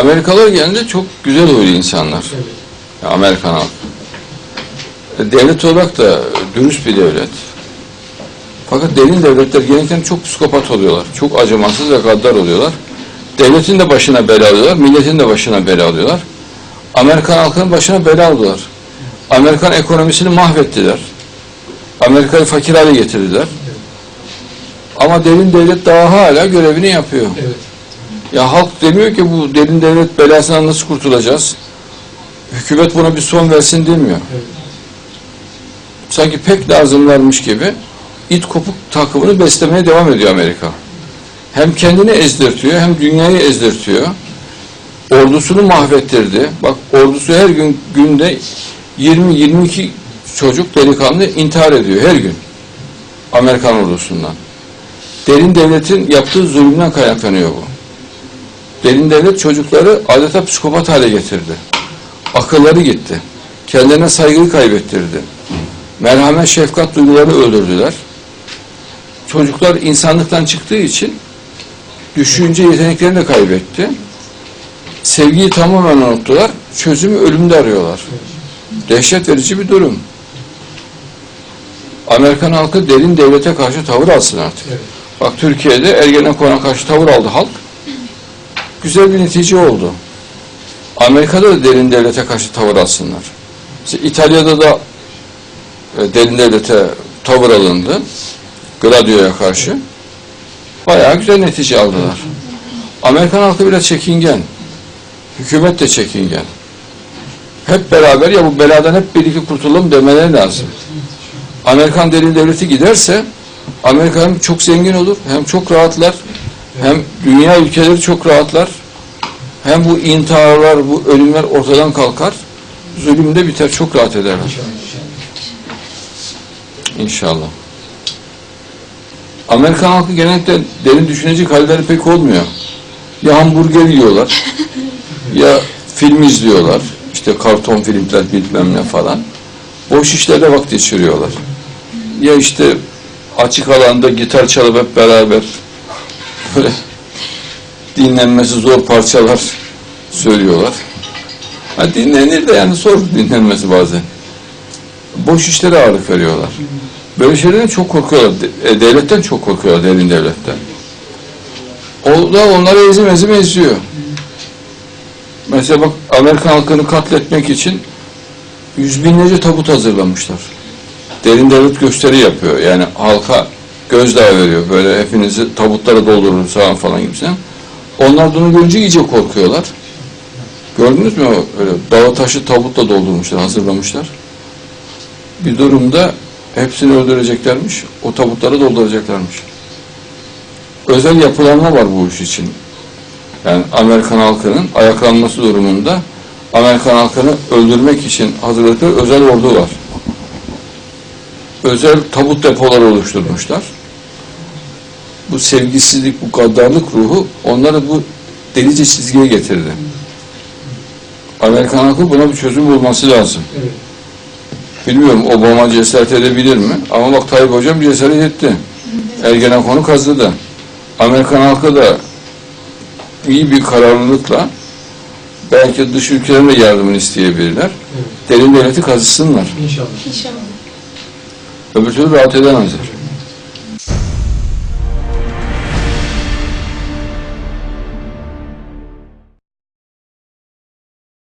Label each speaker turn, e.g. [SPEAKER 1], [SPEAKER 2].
[SPEAKER 1] Amerikalılar genelde çok güzel huylu insanlar.
[SPEAKER 2] Evet.
[SPEAKER 1] Amerikan halkı. E, Devlet olarak da dürüst bir devlet. Fakat derin devletler genellikle çok psikopat oluyorlar. Çok acımasız ve gaddar oluyorlar. Devletin de başına bela alıyorlar, milletin de başına bela alıyorlar. Amerikan halkının başına bela aldılar. Amerikan ekonomisini mahvettiler. Amerika'yı fakir hale getirdiler. Ama derin devlet daha hala görevini yapıyor.
[SPEAKER 2] Evet.
[SPEAKER 1] Ya halk demiyor ki bu derin devlet belasından nasıl kurtulacağız? Hükümet buna bir son versin demiyor.
[SPEAKER 2] Evet.
[SPEAKER 1] Sanki pek lazımlarmış gibi it kopuk takımını beslemeye devam ediyor Amerika. Hem kendini ezdirtiyor hem dünyayı ezdirtiyor. Ordusunu mahvettirdi. Bak ordusu her gün günde 20-22 çocuk delikanlı intihar ediyor her gün. Amerikan ordusundan. Derin devletin yaptığı zulümden kaynaklanıyor bu. Derin devlet çocukları adeta psikopat hale getirdi. Akılları gitti. Kendilerine saygıyı kaybettirdi. Merhamet, şefkat duyguları öldürdüler. Çocuklar insanlıktan çıktığı için düşünce yeteneklerini de kaybetti. Sevgiyi tamamen unuttular. Çözümü ölümde arıyorlar. Dehşet verici bir durum. Amerikan halkı derin devlete karşı tavır alsın artık.
[SPEAKER 2] Evet.
[SPEAKER 1] Bak Türkiye'de Ergenekon'a karşı tavır aldı halk. Güzel bir netice oldu. Amerika'da da derin devlete karşı tavır alsınlar. İşte İtalya'da da e, derin devlete tavır alındı. Gladio'ya karşı. Bayağı güzel netice aldılar. Amerikan halkı biraz çekingen. Hükümet de çekingen. Hep beraber ya bu beladan hep birlikte kurtulalım demeleri lazım. Amerikan derin devleti giderse Amerika hem çok zengin olur, hem çok rahatlar, hem dünya ülkeleri çok rahatlar, hem bu intiharlar, bu ölümler ortadan kalkar, zulüm de biter, çok rahat ederler. İnşallah. Amerikan halkı genellikle derin düşünecek halleri pek olmuyor. Ya hamburger yiyorlar, ya film izliyorlar, işte karton filmler bilmem ne falan. Boş işlerde vakit geçiriyorlar. Ya işte açık alanda gitar çalıp hep beraber böyle dinlenmesi zor parçalar söylüyorlar. Ha dinlenir de yani zor dinlenmesi bazen. Boş işlere ağırlık veriyorlar. Böyle şeylerden çok korkuyorlar. E, devletten çok korkuyorlar, derin devletten. O da onları ezim ezim eziyor. Mesela bak Amerikan halkını katletmek için yüz binlerce tabut hazırlamışlar. Derin devlet gösteri yapıyor. Yani halka gözdağı veriyor. Böyle hepinizi tabutlara doldurun falan falan gibisinden. Onlar bunu görünce iyice korkuyorlar. Gördünüz mü? Öyle dağı taşı tabutla doldurmuşlar, hazırlamışlar. Bir durumda hepsini öldüreceklermiş. O tabutları dolduracaklarmış. Özel yapılanma var bu iş için. Yani Amerikan halkının ayaklanması durumunda Amerikan halkını öldürmek için hazırladıkları özel ordu var. Özel tabut depoları oluşturmuşlar. Bu sevgisizlik, bu gaddarlık ruhu onları bu delice çizgiye getirdi. Amerikan halkı buna bir çözüm bulması lazım.
[SPEAKER 2] Evet.
[SPEAKER 1] Bilmiyorum Obama cesaret edebilir mi? Ama bak Tayyip Hocam cesaret etti. Ergenekon'u kazıdı. Amerikan halkı da iyi bir kararlılıkla belki dış ülkelerin de yardımını isteyebilirler.
[SPEAKER 2] Evet.
[SPEAKER 1] Derin devleti kazısınlar.
[SPEAKER 2] İnşallah.
[SPEAKER 3] İnşallah.
[SPEAKER 1] Öbür türlü rahat edemezler.